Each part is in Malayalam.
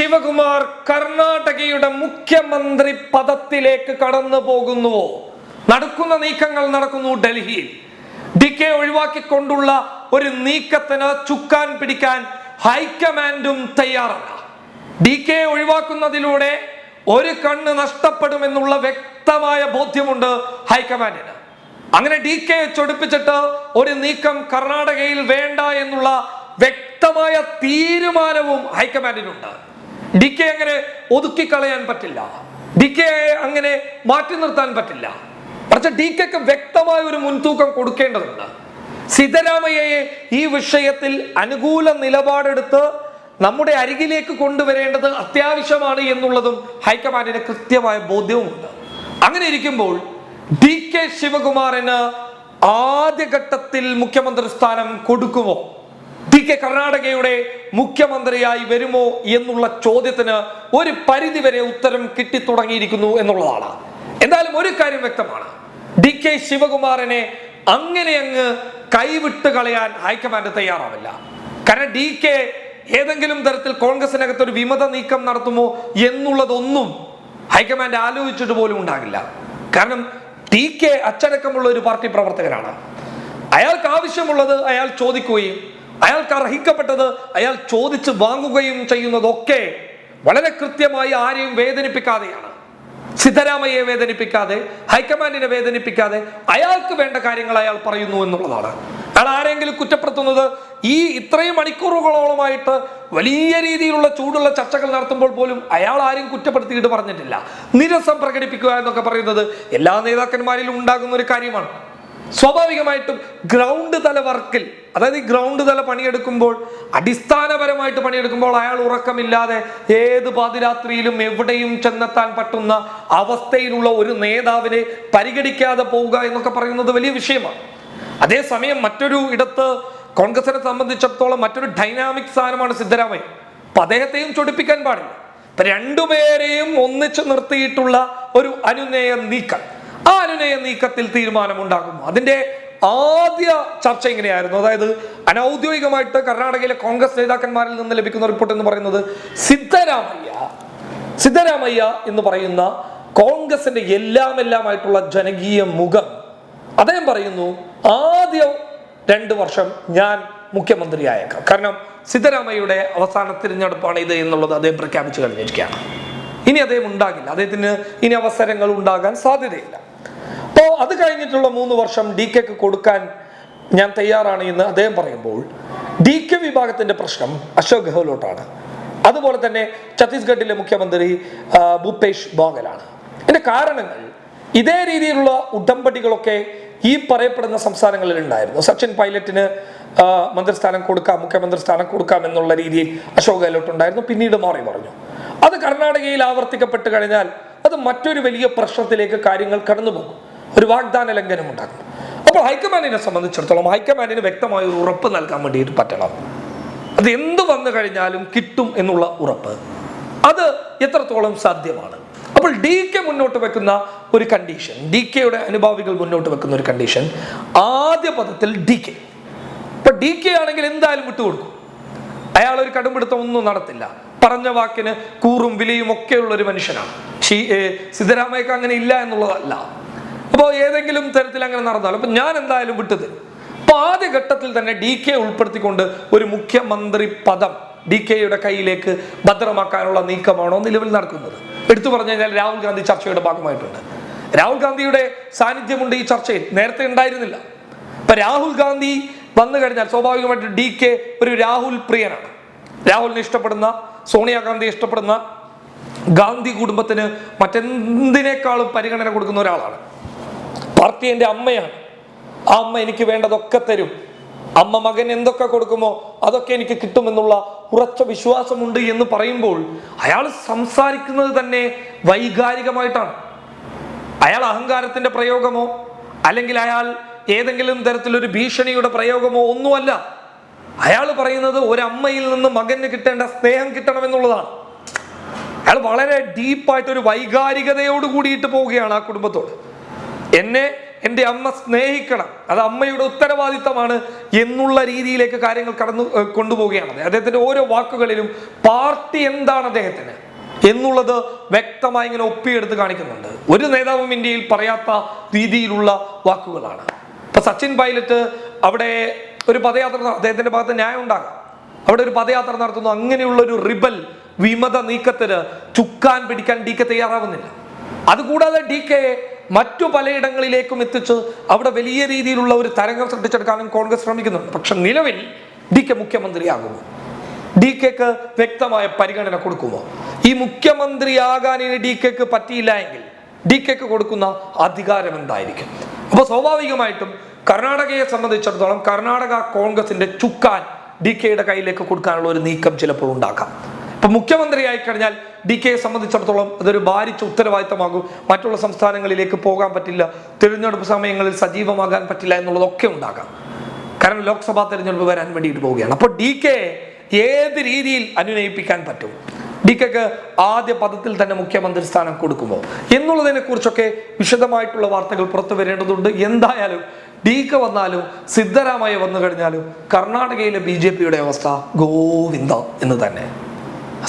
ശിവകുമാർ കർണാടകയുടെ മുഖ്യമന്ത്രി പദത്തിലേക്ക് കടന്നു പോകുന്നുവോ നടക്കുന്ന നീക്കങ്ങൾ നടക്കുന്നു ഡൽഹിയിൽ ഡി കെ ഒഴിവാക്കിക്കൊണ്ടുള്ള ഒരു നീക്കത്തിന് ചുക്കാൻ പിടിക്കാൻ ഹൈക്കമാൻഡും തയ്യാറല്ല. ഡി കെ ഒഴിവാക്കുന്നതിലൂടെ ഒരു കണ്ണ് നഷ്ടപ്പെടുമെന്നുള്ള വ്യക്തമായ ബോധ്യമുണ്ട് ഹൈക്കമാൻഡിന്. അങ്ങനെ ഡി കെ ചൊടിപ്പിച്ചിട്ട് ഒരു നീക്കം കർണാടകയിൽ വേണ്ട എന്നുള്ള വ്യക്തമായ തീരുമാനവും ഹൈക്കമാൻഡിനുണ്ട്. ഡി കെ അങ്ങനെ ഒതുക്കിക്കളയാൻ പറ്റില്ല. ഡി കെ അങ്ങനെ മാറ്റി നിർത്താൻ പറ്റില്ല. പക്ഷെ ഡി വ്യക്തമായ ഒരു മുൻതൂക്കം കൊടുക്കേണ്ടതുണ്ട്. സിദ്ധരാമയ്യയെ ഈ വിഷയത്തിൽ അനുകൂല നിലപാടെടുത്ത് നമ്മുടെ അരികിലേക്ക് കൊണ്ടുവരേണ്ടത് അത്യാവശ്യമാണ് എന്നുള്ളതും ഹൈക്കമാൻഡിന് കൃത്യമായ ബോധ്യവുമുണ്ട്. അങ്ങനെ ഇരിക്കുമ്പോൾ ഡി കെ ശിവകുമാറിന് ആദ്യഘട്ടത്തിൽ മുഖ്യമന്ത്രി സ്ഥാനം കൊടുക്കുമോ? കെ കർണാടകയുടെ മുഖ്യമന്ത്രിയായി വരുമോ എന്നുള്ള ചോദ്യത്തിന് ഒരു പരിധിവരെ ഉത്തരം കിട്ടിത്തുടങ്ങിയിരിക്കുന്നു എന്നുള്ളതാണ്. എന്തായാലും ഒരു കാര്യം വ്യക്തമാണ്. ഡി കെ ശിവകുമാറിനെ അങ്ങനെ അങ്ങ് കൈവിട്ട് കളയാൻ ഹൈക്കമാൻഡ് തയ്യാറാവില്ല. കാരണം ഡി കെ ഏതെങ്കിലും തരത്തിൽ കോൺഗ്രസിനകത്ത് ഒരു വിമത നീക്കം നടത്തുമോ എന്നുള്ളതൊന്നും ഹൈക്കമാൻഡ് ആലോചിച്ചിട്ട് പോലും ഉണ്ടാകില്ല. കാരണം ടി കെ അച്ചടക്കമുള്ള ഒരു പാർട്ടി പ്രവർത്തകനാണ്. അയാൾക്ക് ആവശ്യമുള്ളത് അയാൾ ചോദിക്കുകയും അയാൾക്ക് അർഹിക്കപ്പെട്ടത് അയാൾ ചോദിച്ച് വാങ്ങുകയും ചെയ്യുന്നതൊക്കെ വളരെ കൃത്യമായി ആരെയും വേദനിപ്പിക്കാതെയാണ്. സിദ്ധരാമയ്യെ വേദനിപ്പിക്കാതെ ഹൈക്കമാൻഡിനെ വേദനിപ്പിക്കാതെ അയാൾക്ക് വേണ്ട കാര്യങ്ങൾ അയാൾ പറയുന്നു എന്നുള്ളതാണ്. അയാൾ ആരെങ്കിലും കുറ്റപ്പെടുത്തുന്നത് ഈ ഇത്രയും മണിക്കൂറുകളോളമായിട്ട് വലിയ രീതിയിലുള്ള ചൂടുള്ള ചർച്ചകൾ നടത്തുമ്പോൾ പോലും അയാൾ ആരും കുറ്റപ്പെടുത്തിയിട്ട് പറഞ്ഞിട്ടില്ല. നിരസം പ്രകടിപ്പിക്കുക എന്നൊക്കെ പറയുന്നത് എല്ലാ നേതാക്കന്മാരിലും ഉണ്ടാകുന്ന ഒരു കാര്യമാണ്. സ്വാഭാവികമായിട്ടും ഗ്രൗണ്ട് തല വർക്കിൽ അതായത് ഈ ഗ്രൗണ്ട് തല പണിയെടുക്കുമ്പോൾ അടിസ്ഥാനപരമായിട്ട് പണിയെടുക്കുമ്പോൾ അയാൾ ഉറക്കമില്ലാതെ ഏത് പാതിരാത്രിയിലും എവിടെയും ചെന്നെത്താൻ പറ്റുന്ന അവസ്ഥയിലുള്ള ഒരു നേതാവിനെ പരിഗണിക്കാതെ പോവുക എന്നൊക്കെ പറയുന്നത് വലിയ വിഷയമാണ്. അതേസമയം മറ്റൊരു ഇടത്ത് കോൺഗ്രസിനെ സംബന്ധിച്ചിടത്തോളം മറ്റൊരു ഡൈനാമിക് സ്ഥാനമാണ് സിദ്ധരാമയ്യ. അപ്പൊ അദ്ദേഹത്തെയും ചൊടിപ്പിക്കാൻ പാടില്ല. രണ്ടുപേരെയും ഒന്നിച്ചു നിർത്തിയിട്ടുള്ള ഒരു അനുനയ നീക്കം. ആ നീക്കത്തിൽ തീരുമാനമുണ്ടാകും. അതിന്റെ ആദ്യ ചർച്ച ഇങ്ങനെയായിരുന്നു. അതായത് അനൗദ്യോഗികമായിട്ട് കർണാടകയിലെ കോൺഗ്രസ് നേതാക്കന്മാരിൽ നിന്ന് ലഭിക്കുന്ന റിപ്പോർട്ട് എന്ന് പറയുന്നത് സിദ്ധരാമയ്യ. സിദ്ധരാമയ്യ എന്ന് പറയുന്ന കോൺഗ്രസിന്റെ എല്ലാം എല്ലാമായിട്ടുള്ള ജനകീയ മുഖം. അദ്ദേഹം പറയുന്നു ആദ്യം രണ്ട് വർഷം ഞാൻ മുഖ്യമന്ത്രിയായേക്കാം. കാരണം സിദ്ധരാമയ്യയുടെ അവസാന തിരഞ്ഞെടുപ്പാണ് ഇത് എന്നുള്ളത് അദ്ദേഹം പ്രഖ്യാപിച്ചു കഴിഞ്ഞിരിക്കുകയാണ്. ഇനി അദ്ദേഹം ഉണ്ടാകില്ല. അദ്ദേഹത്തിന് ഇനി അവസരങ്ങൾ ഉണ്ടാകാൻ സാധ്യതയില്ല. അത് കഴിഞ്ഞിട്ടുള്ള മൂന്ന് വർഷം ഡി കെക്ക് കൊടുക്കാൻ ഞാൻ തയ്യാറാണ് എന്ന് അദ്ദേഹം പറയുമ്പോൾ ഡി കെ വിഭാഗത്തിന്റെ പ്രശ്നം അശോക് ഗെഹ്ലോട്ടാണ്. അതുപോലെ തന്നെ ഛത്തീസ്ഗഡിലെ മുഖ്യമന്ത്രി ഭൂപേഷ് ബാഗലാണ്. ഇതിന്റെ കാരണങ്ങൾ ഇതേ രീതിയിലുള്ള ഉടമ്പടികളൊക്കെ ഈ പറയപ്പെടുന്ന സംസ്ഥാനങ്ങളിൽ ഉണ്ടായിരുന്നു. സച്ചിൻ പൈലറ്റിന് മന്ത്രിസ്ഥാനം കൊടുക്കാം മുഖ്യമന്ത്രി സ്ഥാനം കൊടുക്കാം എന്നുള്ള രീതിയിൽ അശോക് ഗെഹ്ലോട്ട് ഉണ്ടായിരുന്നു. പിന്നീട് മാറി പറഞ്ഞു അത് കർണാടകയിൽ ആവർത്തിക്കപ്പെട്ട് കഴിഞ്ഞാൽ അത് മറ്റൊരു വലിയ പ്രശ്നത്തിലേക്ക് കാര്യങ്ങൾ കടന്നുപോകും. ഒരു വാഗ്ദാന ലംഘനം ഉണ്ടാകും അപ്പോൾ ഹൈക്കമാൻഡിനെ സംബന്ധിച്ചിടത്തോളം ഹൈക്കമാൻഡിന് വ്യക്തമായ ഒരു ഉറപ്പ് നൽകാൻ വേണ്ടിയിട്ട് പറ്റണം. അത് എന്ത് വന്നു കഴിഞ്ഞാലും കിട്ടും എന്നുള്ള ഉറപ്പ്. അത് എത്രത്തോളം സാധ്യമാണ്? അപ്പോൾ ഡി കെ മുന്നോട്ട് വെക്കുന്ന ഒരു കണ്ടീഷൻ ഡി കെയുടെ അനുഭാവികൾ മുന്നോട്ട് വെക്കുന്ന ഒരു കണ്ടീഷൻ ആദ്യ പദത്തിൽ ഡി കെ. ഇപ്പൊ ഡി കെ ആണെങ്കിൽ എന്തായാലും വിട്ടുകൊടുക്കും. അയാൾ ഒരു കടുംപിടുത്തം ഒന്നും നടത്തില്ല. പറഞ്ഞ വാക്കിന് കൂറും വിലയും ഒക്കെയുള്ള ഒരു മനുഷ്യനാണ്. സിദ്ധരാമയ്ക്ക് അങ്ങനെ ഇല്ല എന്നുള്ളതല്ല. അപ്പോൾ ഏതെങ്കിലും തരത്തിൽ അങ്ങനെ നടന്നാലും അപ്പൊ ഞാൻ എന്തായാലും വിട്ടുതരും. അപ്പൊ ആദ്യ ഘട്ടത്തിൽ തന്നെ ഡി കെ ഉൾപ്പെടുത്തിക്കൊണ്ട് ഒരു മുഖ്യമന്ത്രി പദം ഡി കെയുടെ കയ്യിലേക്ക് ഭദ്രമാക്കാനുള്ള നീക്കമാണോ നിലവിൽ നടക്കുന്നത്? എടുത്തു പറഞ്ഞു കഴിഞ്ഞാൽ രാഹുൽ ഗാന്ധി ചർച്ചയുടെ ഭാഗമായിട്ടുണ്ട്. രാഹുൽ ഗാന്ധിയുടെ സാന്നിധ്യമുണ്ട് ഈ ചർച്ചയിൽ. നേരത്തെ ഉണ്ടായിരുന്നില്ല. ഇപ്പൊ രാഹുൽ ഗാന്ധി വന്നു കഴിഞ്ഞാൽ സ്വാഭാവികമായിട്ട് ഡി കെ ഒരു രാഹുൽ പ്രിയനാണ്. രാഹുലിനെ ഇഷ്ടപ്പെടുന്ന സോണിയാഗാന്ധി ഇഷ്ടപ്പെടുന്ന ഗാന്ധി കുടുംബത്തിന് മറ്റെന്തിനേക്കാളും പരിഗണന കൊടുക്കുന്ന ഒരാളാണ്. പാർട്ടി എന്റെ അമ്മയാണ്. ആ അമ്മ എനിക്ക് വേണ്ടതൊക്കെ തരും. അമ്മ മകൻ എന്തൊക്കെ കൊടുക്കുമോ അതൊക്കെ എനിക്ക് കിട്ടുമെന്നുള്ള ഉറച്ച വിശ്വാസമുണ്ട് എന്ന് പറയുമ്പോൾ അയാൾ സംസാരിക്കുന്നത് തന്നെ വൈകാരികമായിട്ടാണ്. അയാൾ അഹങ്കാരത്തിന്റെ പ്രയോഗമോ അല്ലെങ്കിൽ അയാൾ ഏതെങ്കിലും തരത്തിലൊരു ഭീഷണിയുടെ പ്രയോഗമോ ഒന്നുമല്ല. അയാൾ പറയുന്നത് ഒരമ്മയിൽ നിന്ന് മകന് കിട്ടേണ്ട സ്നേഹം കിട്ടണമെന്നുള്ളതാണ്. അയാൾ വളരെ ഡീപ്പായിട്ട് ഒരു വൈകാരികതയോട് കൂടിയിട്ട് പോവുകയാണ് ആ കുടുംബത്തോട്. എന്നെ എന്റെ അമ്മ സ്നേഹിക്കണം. അത് അമ്മയുടെ ഉത്തരവാദിത്തമാണ് എന്നുള്ള രീതിയിലേക്ക് കാര്യങ്ങൾ കടന്നു കൊണ്ടുപോവുകയാണ് അദ്ദേഹത്തിന്റെ ഓരോ വാക്കുകളിലും പാർട്ടി എന്താണ് അദ്ദേഹത്തിന് എന്നുള്ളത് വ്യക്തമായി ഇങ്ങനെ ഒപ്പിയെടുത്ത് കാണിക്കുന്നുണ്ട്. ഒരു നേതാവും ഇന്ത്യയിൽ പറയാത്ത രീതിയിലുള്ള വാക്കുകളാണ്. ഇപ്പൊ സച്ചിൻ പൈലറ്റ് അവിടെ ഒരു പദയാത്ര അദ്ദേഹത്തിന്റെ ഭാഗത്ത് ന്യായം ഉണ്ടാകാം അവിടെ ഒരു പദയാത്ര നടത്തുന്നു. അങ്ങനെയുള്ള ഒരു റിബൽ വിമത നീക്കത്തിന് ചുക്കാൻ പിടിക്കാൻ ഡി കെ തയ്യാറാവുന്നില്ല. അതുകൂടാതെ ഡി കെ മറ്റു പലയിടങ്ങളിലേക്കും എത്തിച്ച് അവിടെ വലിയ രീതിയിലുള്ള ഒരു തരംഗം സൃഷ്ടിച്ചെടുക്കാനും കോൺഗ്രസ് ശ്രമിക്കുന്നുണ്ട്. പക്ഷെ നിലവിൽ ഡി കെ മുഖ്യമന്ത്രിയാകുമോ? ഡി കെക്ക് വ്യക്തമായ പരിഗണന കൊടുക്കുമോ? ഈ മുഖ്യമന്ത്രിയാകാൻ ഇനി ഡി കെക്ക് പറ്റിയില്ല എങ്കിൽ ഡി കെക്ക് കൊടുക്കുന്ന അധികാരം എന്തായിരിക്കും? അപ്പോൾ സ്വാഭാവികമായിട്ടും കർണാടകയെ സംബന്ധിച്ചിടത്തോളം കർണാടക കോൺഗ്രസിന്റെ ചുക്കാൻ ഡി കെയുടെ കയ്യിലേക്ക് കൊടുക്കാനുള്ള ഒരു നീക്കം ചിലപ്പോൾ ഉണ്ടാക്കാം. ഇപ്പൊ മുഖ്യമന്ത്രിയായി കഴിഞ്ഞാൽ ഡി കെയെ സംബന്ധിച്ചിടത്തോളം അതൊരു ഭാരിച്ച ഉത്തരവാദിത്തമാകും. മറ്റുള്ള സംസ്ഥാനങ്ങളിലേക്ക് പോകാൻ പറ്റില്ല. തിരഞ്ഞെടുപ്പ് സമയങ്ങളിൽ സജീവമാകാൻ പറ്റില്ല എന്നുള്ളതൊക്കെ ഉണ്ടാകാം. കാരണം ലോക്സഭാ തിരഞ്ഞെടുപ്പ് വരാൻ വേണ്ടിയിട്ട് പോവുകയാണ്. അപ്പോൾ ഡി കെ ഏത് രീതിയിൽ അനുനയിപ്പിക്കാൻ പറ്റും? ഡി കെക്ക് ആദ്യ പദത്തിൽ തന്നെ മുഖ്യമന്ത്രി സ്ഥാനം കൊടുക്കുമോ? എന്നുള്ളതിനെ കുറിച്ചൊക്കെ വിശദമായിട്ടുള്ള വാർത്തകൾ പുറത്തു വരേണ്ടതുണ്ട്. എന്തായാലും ഡി കെ വന്നാലും സിദ്ധരാമയ്യ വന്നു കഴിഞ്ഞാലും കർണാടകയിലെ ബി ജെ പിയുടെ അവസ്ഥ ഗോവിന്ദ എന്ന് തന്നെ.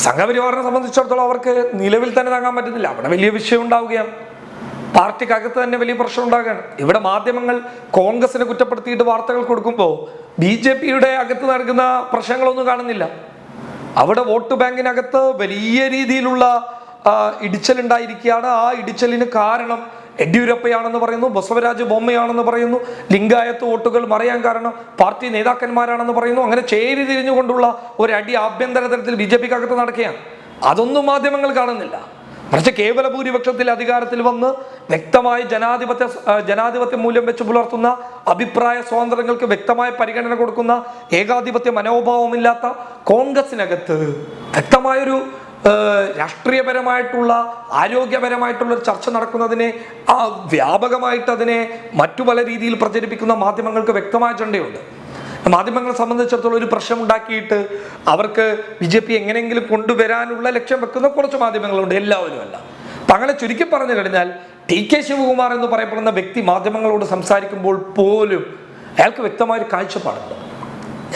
സംഘപരിവാറിനെ സംബന്ധിച്ചിടത്തോളം അവർക്ക് നിലവിൽ തന്നെ താങ്ങാൻ പറ്റുന്നില്ല. അവിടെ വലിയ വിഷയം ഉണ്ടാവുകയാണ്. പാർട്ടിക്കകത്ത് തന്നെ വലിയ പ്രശ്നം ഉണ്ടാകുകയാണ് ഇവിടെ മാധ്യമങ്ങൾ കോൺഗ്രസിനെ കുറ്റപ്പെടുത്തിയിട്ട് വാർത്തകൾ കൊടുക്കുമ്പോൾ ബി ജെ പിയുടെ അകത്ത് നടക്കുന്ന പ്രശ്നങ്ങളൊന്നും കാണുന്നില്ല. അവിടെ വോട്ട് ബാങ്കിനകത്ത് വലിയ രീതിയിലുള്ള ഇടിച്ചലുണ്ടായിരിക്കുകയാണ്. ആ ഇടിച്ചലിന് കാരണം യെദ്യൂരപ്പയാണെന്ന് പറയുന്നു ബസവരാജ് ബൊമ്മയാണെന്ന് പറയുന്നു ലിംഗായത്ത് വോട്ടുകൾ മറിയാൻ കാരണം പാർട്ടി നേതാക്കന്മാരാണെന്ന് പറയുന്നു അങ്ങനെ ചേരി തിരിഞ്ഞുകൊണ്ടുള്ള ഒരു അടി ആഭ്യന്തര തലത്തിൽ ബി ജെ പിക്കകത്ത് നടക്കുകയാണ്. അതൊന്നും മാധ്യമങ്ങൾ കാണുന്നില്ല. മറിച്ച് കേവല ഭൂരിപക്ഷത്തിൽ അധികാരത്തിൽ വന്ന് വ്യക്തമായി ജനാധിപത്യ ജനാധിപത്യ മൂല്യം വെച്ച് പുലർത്തുന്ന അഭിപ്രായ സ്വാതന്ത്ര്യങ്ങൾക്ക് വ്യക്തമായ പരിഗണന കൊടുക്കുന്ന ഏകാധിപത്യ മനോഭാവമില്ലാത്ത കോൺഗ്രസിനകത്ത് വ്യക്തമായൊരു രാഷ്ട്രീയപരമായിട്ടുള്ള ആരോഗ്യപരമായിട്ടുള്ള ചർച്ച നടക്കുന്നതിനെ ആ വ്യാപകമായിട്ട് അതിനെ മറ്റു പല രീതിയിൽ പ്രചരിപ്പിക്കുന്ന മാധ്യമങ്ങൾക്ക് വ്യക്തമായ അജണ്ടയുണ്ട്. മാധ്യമങ്ങളെ സംബന്ധിച്ചിടത്തോളം ഒരു പ്രശ്നം ഉണ്ടാക്കിയിട്ട് അവർക്ക് ബി ജെ പി എങ്ങനെയെങ്കിലും കൊണ്ടുവരാനുള്ള ലക്ഷ്യം വെക്കുന്ന കുറച്ച് മാധ്യമങ്ങളുണ്ട്. എല്ലാവരും അല്ല. അപ്പം അങ്ങനെ ചുരുക്കി പറഞ്ഞു കഴിഞ്ഞാൽ ടി കെ ശിവകുമാർ എന്ന് പറയപ്പെടുന്ന വ്യക്തി മാധ്യമങ്ങളോട് സംസാരിക്കുമ്പോൾ പോലും അയാൾക്ക് വ്യക്തമായൊരു കാഴ്ചപ്പാടുണ്ട്.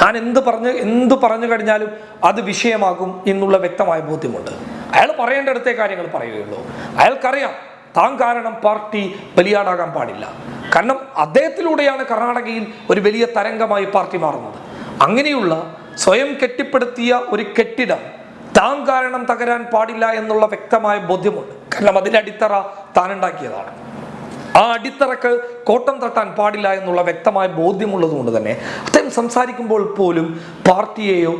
ഞാൻ എന്ത് പറഞ്ഞ് എന്ത് പറഞ്ഞു കഴിഞ്ഞാലും അത് വിഷയമാകും എന്നുള്ള വ്യക്തമായ ബോധ്യമുണ്ട്. അയാൾ പറയേണ്ട അടുത്തെ കാര്യങ്ങൾ പറയുകയുള്ളൂ. അയാൾക്കറിയാം താൻ കാരണം പാർട്ടി ബലിയാടാകാൻ പാടില്ല. കാരണം അദ്ദേഹത്തിലൂടെയാണ് കർണാടകയിൽ ഒരു വലിയ തരംഗമായി പാർട്ടി മാറുന്നത്. അങ്ങനെയുള്ള സ്വയം കെട്ടിപ്പടുത്തിയ ഒരു കെട്ടിടം താൻ കാരണം തകരാൻ പാടില്ല എന്നുള്ള വ്യക്തമായ ബോധ്യമുണ്ട്. കാരണം അതിന്റെ അടിത്തറ താൻ ഉണ്ടാക്കിയതാണ്. ആ അടിത്തറക്ക് കോട്ടം തട്ടാൻ പാടില്ല എന്നുള്ള വ്യക്തമായ ബോധ്യമുള്ളത് കൊണ്ട് തന്നെ സംസാരിക്കുമ്പോൾ പോലും പാർട്ടിയെയോ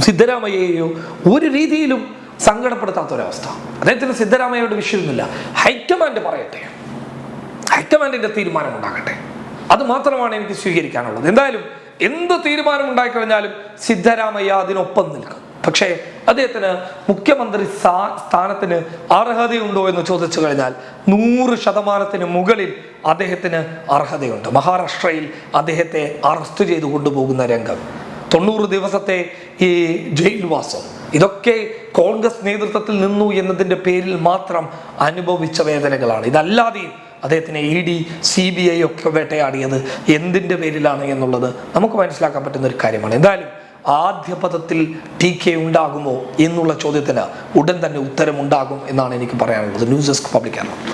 സിദ്ധരാമയ്യയെയോ ഒരു രീതിയിലും സങ്കടപ്പെടുത്താത്ത ഒരവസ്ഥ അദ്ദേഹത്തിന് സിദ്ധരാമയ്യയുടെ വിഷയമൊന്നുമില്ല. ഹൈക്കമാൻഡ് പറയട്ടെ. ഹൈക്കമാൻഡിന്റെ തീരുമാനം ഉണ്ടാകട്ടെ അത് മാത്രമാണ് എനിക്ക് സ്വീകരിക്കാനുള്ളത്. എന്തായാലും എന്ത് തീരുമാനം ഉണ്ടായിക്കഴിഞ്ഞാലും സിദ്ധരാമയ്യ അതിനൊപ്പം നിൽക്കും. പക്ഷേ അദ്ദേഹത്തിന് മുഖ്യമന്ത്രി സ്ഥാ- സ്ഥാനത്തിന് അർഹതയുണ്ടോ എന്ന് ചോദിച്ചു കഴിഞ്ഞാൽ നൂറ് ശതമാനത്തിന് മുകളിൽ അദ്ദേഹത്തിന് അർഹതയുണ്ട്. മഹാരാഷ്ട്രയിൽ അദ്ദേഹത്തെ അറസ്റ്റ് ചെയ്തു കൊണ്ടുപോകുന്ന രംഗം. തൊണ്ണൂറ് ദിവസത്തെ ഈ ജയിൽവാസം. ഇതൊക്കെ കോൺഗ്രസ് നേതൃത്വത്തിൽ നിന്നു എന്നതിന്റെ പേരിൽ മാത്രം അനുഭവിച്ച വേദനകളാണ്. ഇതല്ലാതെയും അദ്ദേഹത്തിനെ E D C B I ഒക്കെ വേട്ടയാടിയത് എന്തിന്റെ പേരിലാണ് എന്നുള്ളത് നമുക്ക് മനസ്സിലാക്കാൻ പറ്റുന്ന ഒരു കാര്യമാണ്. എന്തായാലും ആദ്യ പദത്തിൽ ടി കെ ഉണ്ടാകുമോ എന്നുള്ള ചോദ്യത്തിന് ഉടൻ തന്നെ ഉത്തരമുണ്ടാകും എന്നാണ് എനിക്ക് പറയാനുള്ളത്. News desk പബ്ലിക്കാണ്